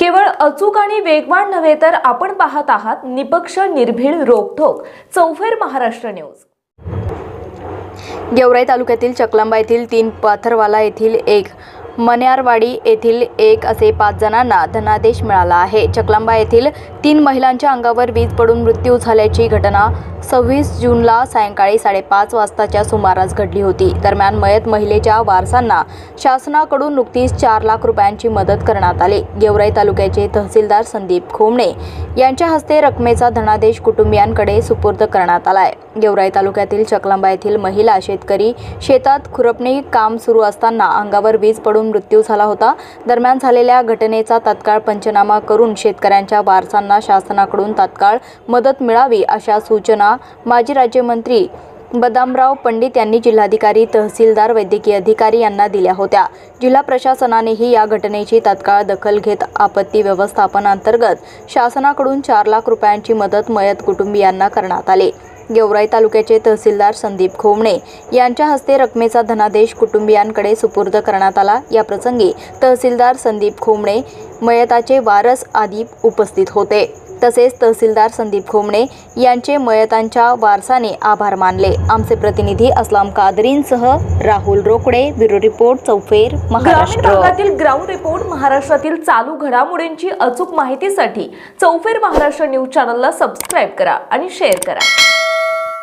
केवळ अचूक आणि वेगवान नव्हे तर आपण पाहत आहात निपक्ष निर्भीड रोखोक चौफेर महाराष्ट्र न्यूज. गेवराई तालुक्यातील चकलांबा येथील तीन पाथरवाला येथील एक मन्यारवाडी येथील एक असे पाच जणांना धनादेश मिळाला आहे. चकलांबा येथील तीन महिलांच्या अंगावर वीज पडून मृत्यू झाल्याची घटना सव्वीस जूनला सायंकाळी साडेपाच वाजताच्या सुमारास घडली होती. दरम्यान मयत महिलेच्या वारसांना शासनाकडून नुकतीच चार लाख रुपयांची मदत करण्यात आली. गेवराई तालुक्याचे तहसीलदार संदीप खोमणे यांच्या हस्ते रकमेचा धनादेश कुटुंबियांकडे सुपूर्द करण्यात आलाय. गेवराई तालुक्यातील चकलांबा येथील महिला शेतकरी शेतात खुरपणी काम सुरू असताना अंगावर वीज पडून मृत्यू झाला होता. दरम्यान झालेल्या घटनेचा तत्काळ पंचनामा करून शेतकऱ्यांच्या वारसांना शासनाकडून तात्काळ मदत मिळावी अशा सूचना माजी राज्यमंत्री बदामराव पंडित यांनी जिल्हाधिकारी तहसीलदार वैद्यकीय अधिकारी यांना दिल्या होत्या. जिल्हा प्रशासनानेही या घटनेची तात्काळ दखल घेत आपत्ती व्यवस्थापनांतर्गत शासनाकडून चार लाख रुपयांची मदत मयत कुटुंबियांना करण्यात आली. गेवराई तालुक्याचे तहसीलदार संदीप खोमणे यांच्या हस्ते रकमेचा धनादेश कुटुंबियांकडे सुपूर्द करण्यात आला. या प्रसंगी तहसीलदार संदीप खोमणे मयताचे वारस आदी उपस्थित होते. तसेच तहसीलदार संदीप खोमणे यांचे मयतांच्या वारसाने आभार मानले. आमचे प्रतिनिधी Aslam कादरींसह Rahul Rokade bureau report Chaufer Maharashtra. Ground report महाराष्ट्रातील चालू घडामोडींची अचूक माहितीसाठी चौफेर महाराष्ट्र न्यूज चॅनलला सबस्क्राईब करा आणि शेअर करा.